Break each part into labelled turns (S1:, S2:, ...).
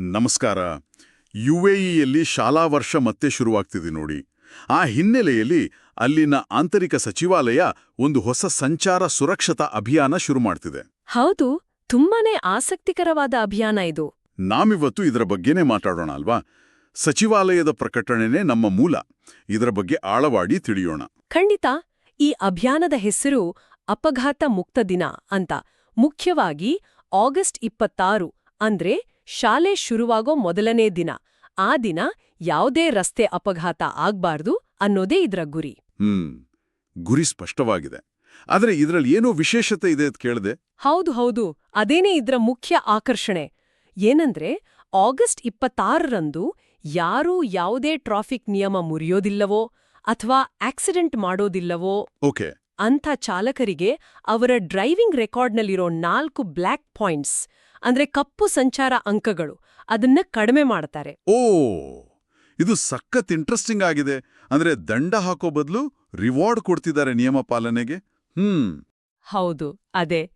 S1: ನಮಸ್ಕಾರ. ಯು ಯುಎಇಯಲ್ಲಿ ಶಾಲಾ ವರ್ಷ ಮತ್ತೆ ಶುರುವಾಗ್ತಿದೆ ನೋಡಿ. ಆ ಹಿನ್ನೆಲೆಯಲ್ಲಿ ಅಲ್ಲಿನ ಆಂತರಿಕ ಸಚಿವಾಲಯ ಒಂದು ಹೊಸ ಸಂಚಾರ ಸುರಕ್ಷತಾ ಅಭಿಯಾನ ಶುರು ಮಾಡ್ತಿದೆ.
S2: ಹೌದು ತುಂಬಾನೇ ಆಸಕ್ತಿಕರವಾದ ಅಭಿಯಾನ ಇದು.
S1: ನಾವಿವತ್ತು ಇದರ ಬಗ್ಗೆನೇ ಮಾತಾಡೋಣ ಅಲ್ವಾ? ಸಚಿವಾಲಯದ ಪ್ರಕಟಣೆನೇ ನಮ್ಮ ಮೂಲ. ಇದರ ಬಗ್ಗೆ ಆಳವಾಡಿ ತಿಳಿಯೋಣ.
S2: ಖಂಡಿತ ಈ ಅಭಿಯಾನದ ಹೆಸರು ಅಪಘಾತ ಮುಕ್ತ ದಿನ ಅಂತ. ಮುಖ್ಯವಾಗಿ ಆಗಸ್ಟ್ ಇಪ್ಪತ್ತಾರು ಅಂದ್ರೆ ಶಾಲೆ ಶುರುವಾಗೋ ಮೊದಲನೇ ದಿನ. ಆ ದಿನ ಯಾವುದೇ ರಸ್ತೆ ಅಪಘಾತ ಆಗ್ಬಾರ್ದು ಅನ್ನೋದೇ ಇದ್ರ ಗುರಿ.
S1: ಹ್ಮ್ ಗುರಿ ಸ್ಪಷ್ಟವಾಗಿದೆ. ಆದರೆ ಇದರಲ್ಲಿ ಏನೋ ವಿಶೇಷತೆ ಇದೆ ಅಂತ ಕೇಳಿದೆ.
S2: ಹೌದು ಹೌದು. ಅದೇನೇ ಇದ್ರ ಮುಖ್ಯ ಆಕರ್ಷಣೆ. ಏನಂದ್ರೆ ಆಗಸ್ಟ್ ಇಪ್ಪತ್ತಾರರಂದು ಯಾರೂ ಯಾವುದೇ ಟ್ರಾಫಿಕ್ ನಿಯಮ ಮುರಿಯೋದಿಲ್ಲವೋ ಅಥವಾ ಆಕ್ಸಿಡೆಂಟ್ ಮಾಡೋದಿಲ್ಲವೋ
S1: ಓಕೆ.
S2: ಅಂಥ ಚಾಲಕರಿಗೆ ಅವರ ಡ್ರೈವಿಂಗ್ ರೆಕಾರ್ಡ್ನಲ್ಲಿರೋ ನಾಲ್ಕು ಬ್ಲ್ಯಾಕ್ ಪಾಯಿಂಟ್ಸ್ ಅಂದ್ರೆ ಕಪ್ಪು ಸಂಚಾರ ಅಂಕಗಳು ಅದನ್ನ ಕಡಿಮೆ ಮಾಡ್ತಾರೆ.
S1: ಓ ಇದು ಸಖತ್ ಇಂಟ್ರೆಸ್ಟಿಂಗ್ ಆಗಿದೆ. ಅಂದ್ರೆ ದಂಡ ಹಾಕೋ ಬದಲು ರಿವಾರ್ಡ್ ಕೊಡ್ತಿದ್ದಾರೆ ನಿಯಮ ಪಾಲನೆಗೆ. ಹ್ಮ್.
S2: ಹೌದು ಅದೇ.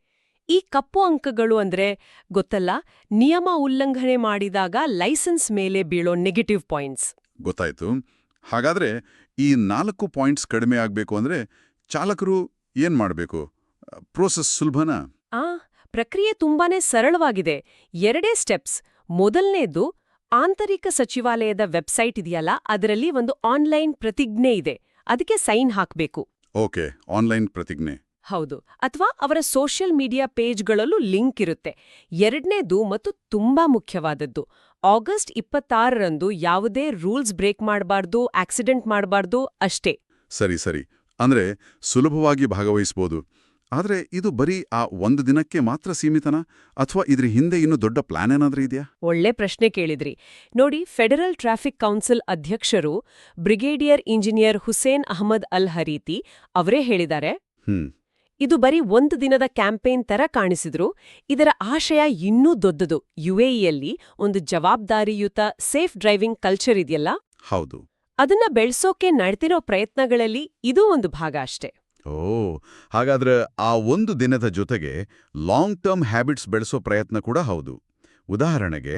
S2: ಈ ಕಪ್ಪು ಅಂಕಗಳು ಅಂದ್ರೆ ಗೊತ್ತಲ್ಲ ನಿಯಮ ಉಲ್ಲಂಘನೆ ಮಾಡಿದಾಗ ಲೈಸೆನ್ಸ್ ಮೇಲೆ ಬೀಳೋ ನೆಗೆಟಿವ್ ಪಾಯಿಂಟ್ಸ್
S1: ಗೊತ್ತಾಯ್ತು. ಹಾಗಾದ್ರೆ ಈ ನಾಲ್ಕು ಪಾಯಿಂಟ್ಸ್ ಕಡಿಮೆ ಆಗ್ಬೇಕು ಅಂದ್ರೆ ಚಾಲಕರು ಏನ್ ಮಾಡಬೇಕು? ಪ್ರೋಸೆಸ್ ಸುಲಭನಾ?
S2: ಆ ಪ್ರಕ್ರಿಯೆ ತುಂಬಾನೇ ಸರಳವಾಗಿದೆ. ಎರಡೇ ಸ್ಟೆಪ್ಸ್. ಮೊದಲನೇದು ಆಂತರಿಕ ಸಚಿವಾಲಯದ ವೆಬ್ಸೈಟ್ ಇದೆಯಲ್ಲ ಅದರಲ್ಲಿ ಒಂದು ಆನ್ಲೈನ್ ಪ್ರತಿಜ್ಞೆ ಇದೆ. ಅದಕ್ಕೆ ಸೈನ್ ಹಾಕಬೇಕು.
S1: ಓಕೆ ಆನ್ಲೈನ್ ಪ್ರತಿಜ್ಞೆ.
S2: ಹೌದು. ಅಥವಾ ಅವರ ಸೋಷಿಯಲ್ ಮೀಡಿಯಾ ಪೇಜ್ಗಳಲ್ಲೂ ಲಿಂಕ್ ಇರುತ್ತೆ. ಎರಡನೇದು ಮತ್ತು ತುಂಬಾ ಮುಖ್ಯವಾದದ್ದು. ಆಗಸ್ಟ್ ಇಪ್ಪತ್ತಾರರಂದು ಯಾವುದೇ ರೂಲ್ಸ್ ಬ್ರೇಕ್ ಮಾಡಬಾರ್ದು ಆಕ್ಸಿಡೆಂಟ್ ಮಾಡಬಾರ್ದು ಅಷ್ಟೇ.
S1: ಸರಿ ಸರಿ. ಅಂದ್ರೆ ಸುಲಭವಾಗಿ ಭಾಗವಹಿಸ್ಬೋದು. ಆದ್ರೆ ಇದು ಬರೀ ಆ ಒಂದು ದಿನಕ್ಕೆ ಮಾತ್ರ ಸೀಮಿತನಾ? ಅಥವಾ ಇದ್ರ ಹಿಂದೆ ಇನ್ನು ದೊಡ್ಡ ಪ್ಲಾನ್ ಏನಾದರೂ ಇದೆಯಾ?
S2: ಒಳ್ಳೆ ಪ್ರಶ್ನೆ ಕೇಳಿದ್ರಿ. ನೋಡಿ ಫೆಡರಲ್ ಟ್ರಾಫಿಕ್ ಕೌನ್ಸಿಲ್ ಅಧ್ಯಕ್ಷರು brigadier engineer Hussein Ahmed Al Harithi ಅವರೇ ಹೇಳಿದ್ದಾರೆ. ಇದು ಬರೀ ಒಂದು ದಿನದ ಕ್ಯಾಂಪೇನ್ ತರ ಕಾಣಿಸಿದ್ರು. ಇದರ ಆಶಯ ಇನ್ನೂ ದೊಡ್ಡದು. ಯುಎಇಯಲ್ಲಿ ಒಂದು ಜವಾಬ್ದಾರಿಯುತ ಸೇಫ್ ಡ್ರೈವಿಂಗ್ ಕಲ್ಚರ್ ಇದೆಯಲ್ಲ?
S1: ಹೌದು.
S2: ಅದನ್ನ ಬೆಳ್ಸೋಕೆ ನಡ್ತಿರೋ ಪ್ರಯತ್ನಗಳಲ್ಲಿ ಇದೂ ಒಂದು ಭಾಗ ಅಷ್ಟೇ.
S1: ಓ ಹಾಗಾದ್ರೆ ಆ ಒಂದು ದಿನದ ಜೊತೆಗೆ ಲಾಂಗ್ ಟರ್ಮ್ ಹ್ಯಾಬಿಟ್ಸ್ ಬೆಳೆಸೋ ಪ್ರಯತ್ನ ಕೂಡ ಹೌದು. ಉದಾಹರಣೆಗೆ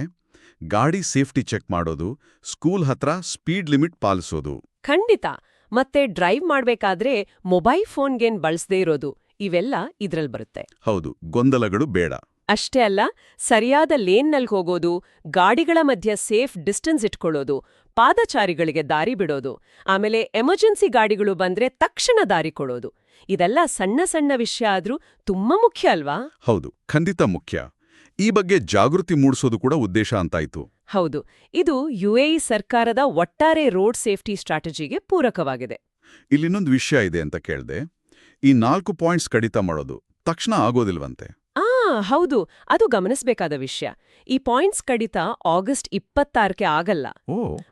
S1: ಗಾಡಿ ಸೇಫ್ಟಿ ಚೆಕ್ ಮಾಡೋದು ಸ್ಕೂಲ್ ಹತ್ರ ಸ್ಪೀಡ್ ಲಿಮಿಟ್ ಪಾಲಿಸೋದು.
S2: ಖಂಡಿತ. ಮತ್ತೆ ಡ್ರೈವ್ ಮಾಡಬೇಕಾದ್ರೆ ಮೊಬೈಲ್ ಫೋನ್ಗೇನ್ ಬಳಸದೇ ಇರೋದು. ಇವೆಲ್ಲ ಇದ್ರಲ್ಲಿ ಬರುತ್ತೆ.
S1: ಹೌದು ಗೊಂದಲಗಳು ಬೇಡ.
S2: ಅಷ್ಟೇ ಅಲ್ಲ ಸರಿಯಾದ ಲೇನ್ನಲ್ಲಿ ಹೋಗೋದು ಗಾಡಿಗಳ ಮಧ್ಯೆ ಸೇಫ್ ಡಿಸ್ಟೆನ್ಸ್ ಇಟ್ಕೊಳ್ಳೋದು ಪಾದಚಾರಿಗಳಿಗೆ ದಾರಿ ಬಿಡೋದು ಆಮೇಲೆ ಎಮರ್ಜೆನ್ಸಿ ಗಾಡಿಗಳು ಬಂದ್ರೆ ತಕ್ಷಣ ದಾರಿ ಕೊಡೋದು. ಇದೆಲ್ಲ ಸಣ್ಣ ಸಣ್ಣ ವಿಷಯ ಆದ್ರೂ ತುಂಬಾ ಮುಖ್ಯ ಅಲ್ವಾ?
S1: ಹೌದು ಖಂಡಿತ ಮುಖ್ಯ. ಈ ಬಗ್ಗೆ ಜಾಗೃತಿ ಮೂಡಿಸೋದು ಕೂಡ ಉದ್ದೇಶ ಅಂತಾಯ್ತು.
S2: ಹೌದು ಇದು ಯುಎಇ ಸರ್ಕಾರದ ಒಟ್ಟಾರೆ ರೋಡ್ ಸೇಫ್ಟಿ ಸ್ಟ್ರಾಟಜಿಗೆ ಪೂರಕವಾಗಿದೆ.
S1: ಇಲ್ಲಿನ್ನೊಂದು ವಿಷಯ ಇದೆ ಅಂತ ಕೇಳ್ದೆ ಈ ನಾಲ್ಕು ಪಾಯಿಂಟ್ಸ್ ಕಡಿತ ಮಾಡೋದು ತಕ್ಷಣ ಆಗೋದಿಲ್ವಂತೆ.
S2: ಹೌದು ಅದು ಗಮನಿಸಬೇಕಾದ ವಿಷಯ. ಈ ಪಾಯಿಂಟ್ಸ್ ಕಡಿತ ಆಗಸ್ಟ್ ಇಪ್ಪತ್ತಾರಕ್ಕೆ ಆಗಲ್ಲ.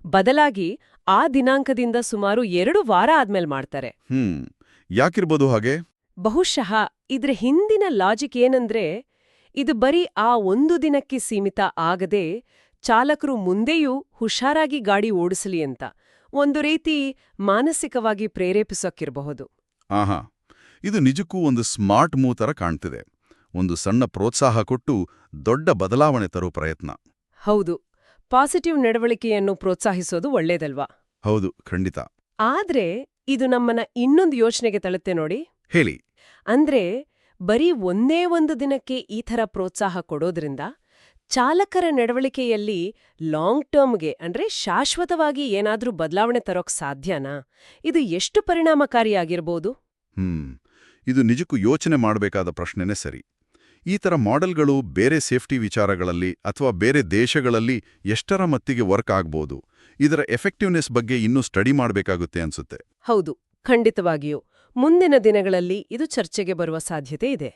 S2: ಬದಲಾಗಿ ಆ ದಿನಾಂಕದಿಂದ ಸುಮಾರು ಎರಡು ವಾರ ಆದ್ಮೇಲೆ ಮಾಡ್ತಾರೆ.
S1: ಹ್ಮ್. ಯಾಕಿರ್ಬೋದು ಹಾಗೆ?
S2: ಬಹುಶಃ ಇದ್ರ ಹಿಂದಿನ ಲಾಜಿಕ್ ಏನಂದ್ರೆ ಇದು ಬರೀ ಆ ಒಂದು ದಿನಕ್ಕೆ ಸೀಮಿತ ಆಗದೆ ಚಾಲಕರು ಮುಂದೆಯೂ ಹುಷಾರಾಗಿ ಗಾಡಿ ಓಡಿಸಲಿ ಅಂತ. ಒಂದು ರೀತಿ ಮಾನಸಿಕವಾಗಿ ಪ್ರೇರೇಪಿಸೋಕ್ಕಿರಬಹುದು
S1: ಆಹಾ. ಇದು ನಿಜಕ್ಕೂ ಒಂದು ಸ್ಮಾರ್ಟ್ ಮೂವ್ ಥರ ಕಾಣ್ತಿದೆ. ಒಂದು ಸಣ್ಣ ಪ್ರೋತ್ಸಾಹ ಕೊಟ್ಟು ದೊಡ್ಡ ಬದಲಾವಣೆ ತರೋ ಪ್ರಯತ್ನ.
S2: ಹೌದು. ಪಾಸಿಟಿವ್ ನಡವಳಿಕೆಯನ್ನು ಪ್ರೋತ್ಸಾಹಿಸೋದು ಒಳ್ಳೇದಲ್ವಾ?
S1: ಹೌದು ಖಂಡಿತ.
S2: ಆದ್ರೆ ಇದು ನಮ್ಮನ್ನ ಇನ್ನೊಂದು ಯೋಚನೆಗೆ ತಳುತ್ತೆ ನೋಡಿ.
S1: ಹೇಳಿ.
S2: ಅಂದ್ರೆ ಬರೀ ಒಂದೇ ಒಂದು ದಿನಕ್ಕೆ ಈ ಥರ ಪ್ರೋತ್ಸಾಹ ಕೊಡೋದ್ರಿಂದ ಚಾಲಕರ ನಡವಳಿಕೆಯಲ್ಲಿ ಲಾಂಗ್ ಟರ್ಮ್ಗೆ ಅಂದ್ರೆ ಶಾಶ್ವತವಾಗಿ ಏನಾದ್ರೂ ಬದಲಾವಣೆ ತರೋಕ್ ಸಾಧ್ಯನಾ? ಇದು ಎಷ್ಟು ಪರಿಣಾಮಕಾರಿಯಾಗಿರ್ಬೋದು?
S1: ಹ್ಮ್. ಇದು ನಿಜಕ್ಕೂ ಯೋಚನೆ ಮಾಡಬೇಕಾದ ಪ್ರಶ್ನೆನೇ ಸರಿ. ಈ ಥರ ಮಾಡೆಲ್ಗಳು ಬೇರೆ ಸೇಫ್ಟಿ ವಿಚಾರಗಳಲ್ಲಿ ಅಥವಾ ಬೇರೆ ದೇಶಗಳಲ್ಲಿ ಎಷ್ಟರ ಮತ್ತಿಗೆ ವರ್ಕ್ ಆಗ್ಬೋದು. ಇದರ ಎಫೆಕ್ಟಿವ್ನೆಸ್ ಬಗ್ಗೆ ಇನ್ನೂ ಸ್ಟಡಿ ಮಾಡಬೇಕಾಗುತ್ತೆ ಅನ್ಸುತ್ತೆ.
S2: ಹೌದು, ಖಂಡಿತವಾಗಿಯೂ. ಮುಂದಿನ ದಿನಗಳಲ್ಲಿ ಇದು ಚರ್ಚೆಗೆ ಬರುವ ಸಾಧ್ಯತೆ ಇದೆ.